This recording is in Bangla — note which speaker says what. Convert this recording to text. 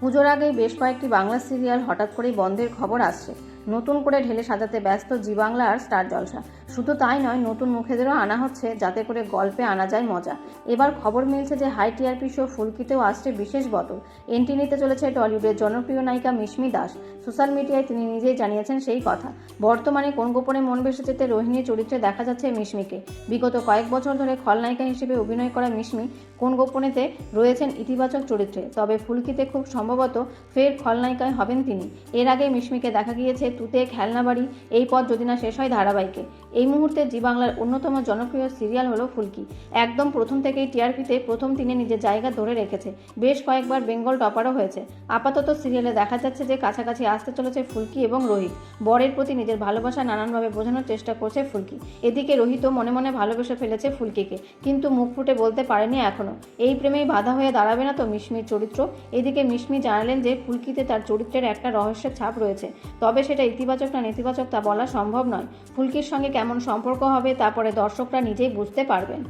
Speaker 1: পুজোর আগেই বেশ কয়েকটি বাংলা সিরিয়াল হঠাৎ করেই বন্ধের খবর আসছে। নতুন করে ঢেলে সাজাতে ব্যস্ত জি বাংলা আর স্টার জলসা। শুধু তাই নয়, নতুন মুখেদেরও আনা হচ্ছে, যাতে করে গল্পে আনা যায় মজা। এবার খবর মিলছে যে হাই টিআরপি শো ফুলকিতেও আসছে বিশেষ বদল। এন্ট্রি নিতে চলেছে টলিউডের জনপ্রিয় নায়িকা মিশমি দাস। সোশ্যাল মিডিয়ায় তিনি নিজেই জানিয়েছেন সেই কথা। বর্তমানে কোন গোপনে মন বেসে যেতে রোহিণী চরিত্রে দেখা যাচ্ছে মিশমিকে। বিগত কয়েক বছর ধরে খলনায়িকা হিসেবে অভিনয় করা মিশমি কোন গোপনেতে রয়েছেন ইতিবাচক চরিত্রে। তবে ফুলকিতে খুব সম্ভবত ফের খলনায়িকায় হবেন তিনি। এর আগে মিশমিকে দেখা গিয়েছে তুতে খেলনাবাড়ি এই পথ যদি না শেষ হয় ধারাবাহিকে। এই মুহূর্তে জি বাংলার অন্যতম জনপ্রিয় সিরিয়াল হলো ফুলকি। একদম প্রথম থেকেই টিআরপিতে প্রথম তিনে নিজের জায়গা ধরে রেখেছে। বেশ কয়েকবার বেঙ্গল টপারও হয়েছে। আপাতত সিরিয়ালে দেখা যাচ্ছে যে কাছাকাছি আসতে চলেছে ফুলকি এবং রোহিত। বরের প্রতি নিজের ভালোবাসা নানানভাবে বোঝানোর চেষ্টা করছে ফুলকি। এদিকে রোহিতও মনে মনে ভালোবেসে ফেলেছে ফুলকিকে, কিন্তু মুখ ফুটে বলতে পারেনি এখনও। এই প্রেমেই বাধা হয়ে দাঁড়াবে না তো মিশমির চরিত্র। এদিকে মিশমি জানালেন যে ফুলকিতে তার চরিত্রের একটা রহস্যের ছাপ রয়েছে। তবে সেটা ইতিবাচক না নেতিবাচক তা বলা সম্ভব নয়। ফুলকির সঙ্গে কেমন সম্পর্ক হবে তারপরে দর্শকরা নিজেই বুঝতে পারবেন।